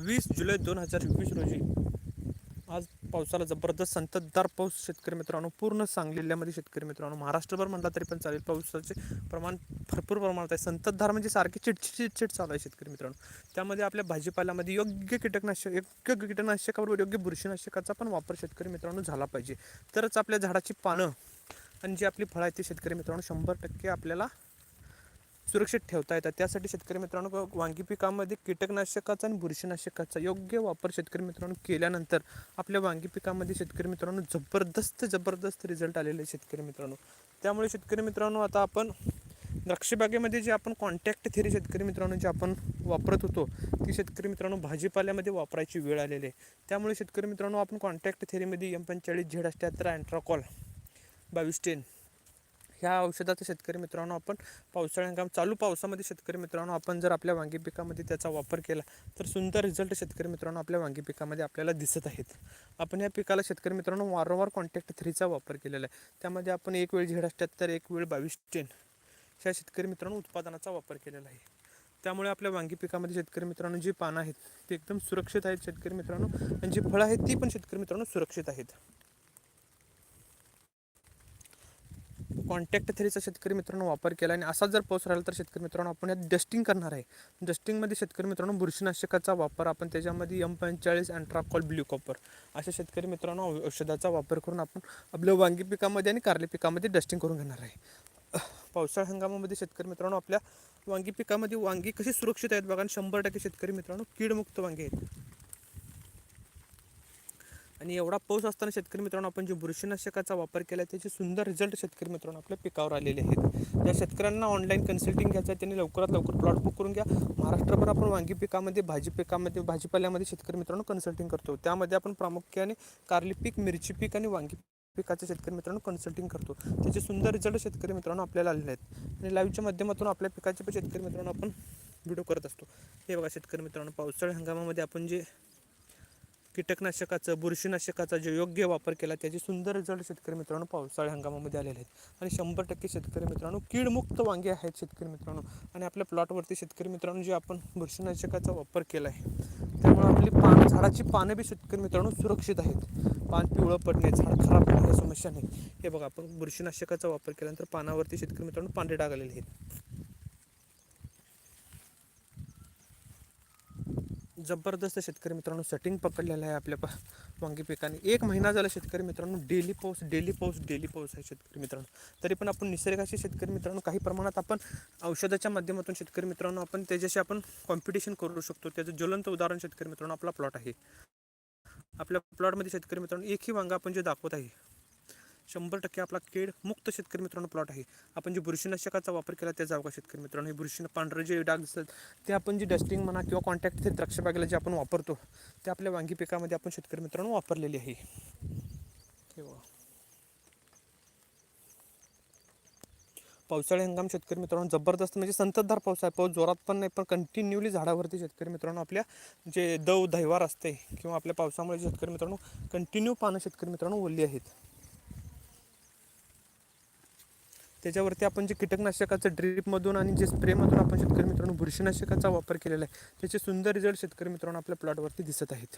वीस जुलै दोन हजार वीस रोजी. आज पावसाला जबरदस्त संततधार पाऊस शेतकरी मित्रांनो पूर्ण सांगली जिल्ह्यामध्ये शेतकरी मित्रांनो महाराष्ट्रभर म्हणला तरी पण चालेल. पावसाचे प्रमाण भरपूर प्रमाणात आहे. संततधार म्हणजे सारखी चिटचिट चिटचिट चालू आहे शेतकरी मित्रांनो. त्यामध्ये आपल्या भाजीपाल्यामध्ये योग्य कीटकनाशक योग्य कीटकनाशकाबरोबर योग्य बुरशीनाशकाचा पण वापर शेतकरी मित्रांनो झाला पाहिजे. तरच आपल्या झाडाची पानं आणि जी आपली फळं आहेत ती शेतकरी मित्रांनो शंभर टक्के आपल्याला सुरक्षित ठेवता येतात. त्यासाठी शेतकरी मित्रांनो वांगी पिकामध्ये कीटकनाशकाचा आणि बुरशीनाशकाचा योग्य वापर शेतकरी मित्रांनो केल्यानंतर आपल्या वांगी पिकामध्ये शेतकरी मित्रांनो जबरदस्त जबरदस्त रिझल्ट आलेले आहे शेतकरी मित्रांनो. त्यामुळे शेतकरी मित्रांनो आता आपण द्राक्षबागेमध्ये जे आपण कॉन्टॅक्ट थेरी शेतकरी मित्रांनो जे आपण वापरत होतो ती शेतकरी मित्रांनो भाजीपाल्यामध्ये वापरायची वेळ आलेली आहे. त्यामुळे शेतकरी मित्रांनो आपण कॉन्टॅक्ट थेरीमध्ये एम पंचेचाळीस झेड अठ्याहत्तर अँट्राकॉल बावीस टेन ह्या औषधाचा शेतकरी मित्रांनो आपण पावसाळ्या हंगाम चालू पावसामध्ये शेतकरी मित्रांनो आपण जर आपल्या वांगी पिकामध्ये त्याचा वापर केला तर सुंदर रिझल्ट शेतकरी मित्रांनो आपल्या वांगी पिकामध्ये आपल्याला दिसत आहेत. आपण या पिकाला शेतकरी मित्रांनो वारंवार कॉन्टॅक्ट थ्रीचा वापर केलेला आहे. त्यामध्ये आपण एक वेळ झेड असतात तर एक वेळ बावीस टेन ह्या शेतकरी मित्रांनो उत्पादनाचा वापर केलेला आहे. त्यामुळे आपल्या वांगी पिकामध्ये शेतकरी मित्रांनो जी पानं आहेत ती एकदम सुरक्षित आहेत शेतकरी मित्रांनो आणि जी फळं आहेत ती पण शेतकरी मित्रांनो सुरक्षित आहेत. कॉन्टॅक्ट थेरीचा शेतकरी मित्रांनो वापर केला आणि असा जर पाऊस राहिला तर शेतकरी मित्रांनो आपण यात डस्टिंग करणार आहे. डस्टिंगमध्ये शेतकरी मित्रांनो बुरशीनाशकाचा वापर आपण त्याच्यामध्ये एम पंचेचाळीस अँट्राकॉल ब्ल्यू कॉपर अशा शेतकरी मित्रांनो औ- औषधाचा वापर करून आपण आपल्या वांगी पिकामध्ये आणि कारले पिकामध्ये डस्टिंग करून घेणार आहे. पावसाळा हंगामामध्ये शेतकरी मित्रांनो आपल्या वांगी पिकामध्ये वांगी कशी सुरक्षित आहेत बघा आणि शंभर टक्के शेतकरी मित्रांनो कीडमुक्त वांगी आहेत. आणि एवढा पाऊस असताना शेतकरी मित्रांनो आपण जे बुरशीनाशकाचा वापर केला त्याचे सुंदर रिझल्ट शेतकरी मित्रांनो आपल्या पिकावर आलेले आहेत. ज्या शेतकऱ्यांना ऑनलाईन कन्सल्टिंग घ्यायचं आहे त्यांनी लवकरात लवकर प्लॉट बुक करून घ्या. महाराष्ट्रभर आपण वांगी पिकामध्ये भाजी पिकामध्ये भाजीपाल्यामध्ये शेतकरी मित्रांनो कन्सल्टिंग करतो. त्यामध्ये आपण प्रामुख्याने कारली पीक मिरची पीक आणि वांगी पिकाचे शेतकरी मित्रांनो कन्सल्टिंग करतो. त्याचे सुंदर रिझल्ट शेतकरी मित्रांनो आपल्याला आलेले आहेत. आणि लाईव्हच्या माध्यमातून आपल्या पिकाचे पण शेतकरी मित्रांनो आपण व्हिडिओ करत असतो. हे बघा शेतकरी मित्रांनो पावसाळ्या हंगामामध्ये आपण जे कीटकनाशकाचं बुरशीनाशकाचा जो योग्य वापर केला त्याचे सुंदर रिझल्ट शेतकरी मित्रांनो पावसाळ्या हंगामामध्ये आलेले आहेत. आणि शंभर टक्के शेतकरी मित्रांनो कीडमुक्त वांगे आहेत शेतकरी मित्रांनो. आणि आपल्या प्लॉटवरती शेतकरी मित्रांनो जे आपण बुरशीनाशकाचा वापर केला आहे त्यामुळे आपली पान झाडाची पानं बी शेतकरी मित्रांनो सुरक्षित आहेत. पान पिवळं पडणे झाड खराब होणे समस्या नाही. हे बघा आपण बुरशीनाशकाचा वापर केल्यानंतर पानावरती शेतकरी मित्रांनो पांढरे डाग आलेले आहेत. जबरदस्त शेतकरी मित्रांनो सेटिंग पकडलेलं आहे आपल्या प- वांगी पिकाने. एक महिना झाला शेतकरी मित्रांनो डेली पाऊस डेली पाऊस डेली पाऊस आहे शेतकरी मित्रांनो. तरी पण आपण निसर्गाशी शेतकरी मित्रांनो काही प्रमाणात आपण औषधाच्या माध्यमातून शेतकरी मित्रांनो आपण त्याच्याशी आपण कॉम्पिटिशन करू शकतो. त्याचं ज्वलंत उदाहरण शेतकरी मित्रांनो आपला प्लॉट आहे. आपल्या प्लॉटमध्ये शेतकरी मित्रांनो एकही वांगा आपण जे दाखवत आहे शंभर टक्के आपला कीड मुक्त शेतकरी मित्रांनो प्लॉट आहे. आपण जे बुरशीनाशकाचा वापर केला त्याचा अवघा शेतकरी मित्रांनो. हे बुरशी पांढरं जे डाग दिसतात ते आपण जे डस्टिंग म्हणा किंवा कॉन्टॅक्ट ते द्राक्षबागेला जे आपण वापरतो ते आपल्या वांगी पिकामध्ये आपण शेतकरी मित्रांनो वापरलेले आहे. किंवा पावसाळी हंगाम शेतकरी मित्रांनो जबरदस्त म्हणजे संततधार पाऊस आहे. पाऊस जोरात पण नाही पण कंटिन्यूली झाडावरती शेतकरी मित्रांनो आपल्या जे दव दहिवार असते किंवा आपल्या पावसामुळे शेतकरी मित्रांनो कंटिन्यू पानं शेतकरी मित्रांनो ओली आहेत. त्याच्यावरती आपण जे कीटकनाशकाचं ड्रीपमधून आणि जे स्प्रेमधून आपण शेतकरी मित्रांनो बुरशीनाशकाचा वापर केलेला आहे त्याचे सुंदर रिझल्ट शेतकरी मित्रांनो आपल्या प्लॉटवरती दिसत आहेत.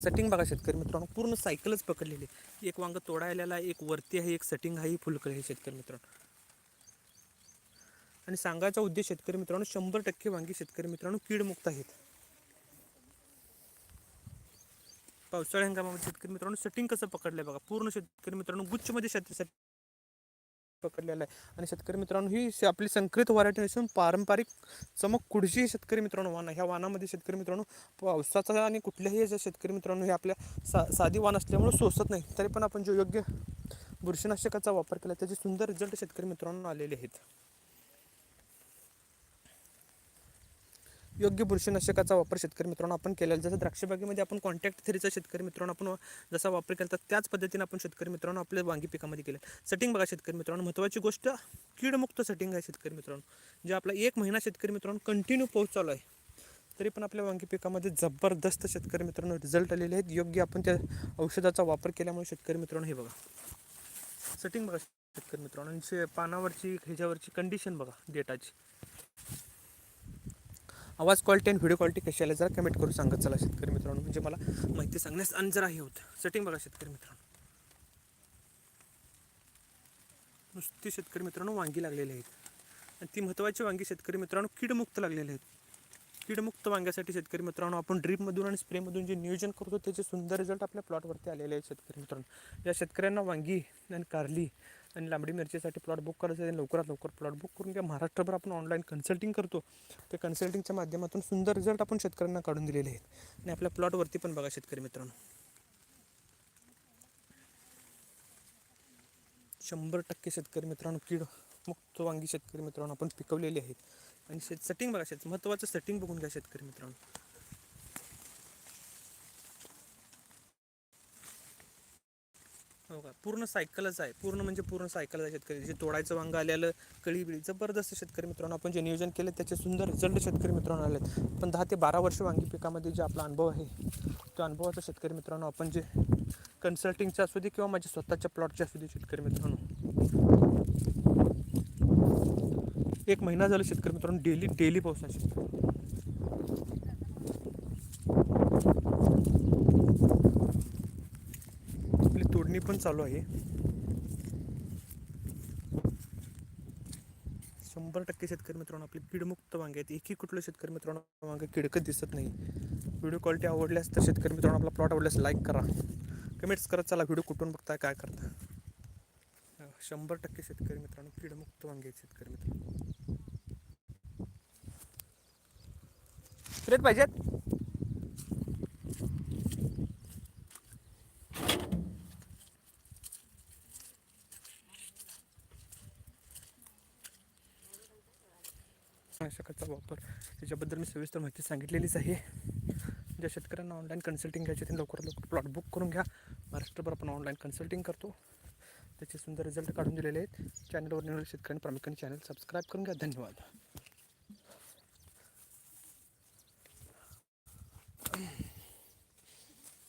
सेटिंग बघा शेतकरी मित्रांनो पूर्ण सायकलच पकडलेली आहे. एक वांग तोडायला आहे एक वरती आहे एक सेटिंग आहे फुलकळी आहे शेतकरी मित्रांनो. आणि सांगायचा उद्देश शेतकरी मित्रांनो शंभर टक्के वांगी शेतकरी मित्रांनो कीडमुक्त आहेत. पावसाळ्या हंगामामध्ये शेतकरी मित्रांनो सेटिंग कसं पकडलंय बघा. पूर्ण शेतकरी मित्रांनो गुच्छमध्ये शेत पकडलेलं आहे. आणि शेतकरी मित्रांनो ही आपली संकरित व्हरायटी असून पारंपरिक चमक कुडची शेतकरी मित्रांनो वाण ह्या वाणामध्ये शेतकरी मित्रांनो पावसाचा आणि कुठल्याही शेतकरी मित्रांनो हे आपल्या सा साधी वाण असल्यामुळे सोसत नाही. तरी पण आपण जो योग्य बुरशीनाशकाचा वापर केला त्याचे सुंदर रिझल्ट शेतकरी मित्रांनो आलेले आहेत. योग्य बुरशीनाशकाचा वापर शेतकरी मित्रांनो आपण केलेला जसं द्राक्षबागेमध्ये आपण कॉन्टॅक्ट थेरीचा शेतकरी मित्रांनो आपण जसा वापर केला तर त्याच पद्धतीने आपण शेतकरी मित्रांनो आपल्या वांगी पिकामध्ये केलं. सेटिंग बघा शेतकरी मित्रांनो महत्त्वाची गोष्ट कीडमुक्त सेटिंग आहे शेतकरी मित्रांनो. जे आपला एक महिना शेतकरी मित्रांनो कंटिन्यू पाऊस चालू आहे. तरी पण आपल्या वांगी पिकामध्ये जबरदस्त शेतकरी मित्रांनो रिझल्ट आलेले आहेत. योग्य आपण त्या औषधाचा वापर केल्यामुळे शेतकरी मित्रांनो हे बघा. सेटिंग बघा शेतकरी मित्रांनो. पानावरची ह्याच्यावरची कंडिशन बघा डेटाची आवाज क्वालिटी आणि व्हिडिओ क्वालिटी कशी आली जरा कमेंट करून सांगत चला शेतकरी मित्रांनो म्हणजे मला माहिती सांगण्यास आणि जरा हे होतं. सेटिंग बघा शेतकरी मित्रांनो. नुसती शेतकरी मित्रांनो वांगी लागलेली आहेत. आणि ती महत्त्वाची वांगी शेतकरी मित्रांनो कीडमुक्त लागलेले आहेत. कीडमुक्त वांग्यासाठी शेतकरी मित्रांनो आपण ड्रीपमधून आणि स्प्रेमधून जे नियोजन करतो त्याचे सुंदर रिझल्ट आपल्या प्लॉटवरती आलेले आहेत शेतकरी मित्रांनो. या शेतकऱ्यांना वांगी आणि कारली आणि लांबडी मिरचीसाठी प्लॉट बुक करायचं आहे लवकरात लवकर प्लॉट बुक करून घ्या. महाराष्ट्रभर आपण ऑनलाईन कन्सल्टिंग करतो. त्या कन्सल्टिंगच्या माध्यमातून सुंदर रिझल्ट आपण शेतकऱ्यांना काढून दिलेले आहेत. आणि आपल्या प्लॉटवरती पण बघा शेतकरी मित्रांनो. शंभर टक्के शेतकरी मित्रांनो कीड मुक्त वांगी शेतकरी मित्रांनो आपण पिकवलेली आहेत. आणि शेत सेटिंग बघा शेत महत्त्वाचं सेटिंग बघून घ्या शेतकरी मित्रांनो. हो का? पूर्ण सायकलच आहे. पूर्ण म्हणजे पूर्ण सायकल आहे शेतकरी. जे तोडायचं वांग आलेलं कळी बिळी जबरदस्त शेतकरी मित्रांनो. आपण जे नियोजन केलं त्याचे सुंदर रिझल्ट शेतकरी मित्रांनो आलेत. पण दहा ते बारा वर्ष वांगी पिकामध्ये जे आपला अनुभव आहे तो अनुभवाचा शेतकरी मित्रांनो आपण जे कन्सल्टिंगचा असू दे किंवा माझ्या स्वतःच्या प्लॉटच्या असू दे शेतकरी मित्रांनो. एक महिना झाला शेतकरी मित्रांनो डेली डेली पाऊस आहे. शेतकरी आपली पण चालू आहे. शंभर टक्के शेतकरी मित्रांनो आपली कीडमुक्त वांगे आहेत. एकही कुठलं शेतकरी मित्रांनो वांगे किडकत दिसत नाही. व्हिडिओ क्वालिटी आवडल्यास तर शेतकरी मित्रांनो आपला प्लॉट आवडल्यास लाईक करा. कमेंट्स करत चला व्हिडिओ कुठून बघताय काय करता? शंभर टक्के शेतकरी मित्रांनो कीडमुक्त वांगे आहेत शेतकरी मित्रांनो. प्लेट पाहिजेत? नाशकाचा वापर याच्याबद्दल मी सविस्तर माहिती सांगितलेलीच आहे. ज्या शेतकऱ्यांना ऑनलाईन कन्सल्टिंग घ्यायचे ते लवकरात लवकर प्लॉट बुक करून घ्या. महाराष्ट्रभर आपण ऑनलाईन कन्सल्टिंग करतो. त्याचे सुंदर रिझल्ट काढून दिलेले आहेत. चॅनलवर निवडले शेतकऱ्यांनी प्रामुख्याने चॅनल सबस्क्राईब करून घ्या. धन्यवाद.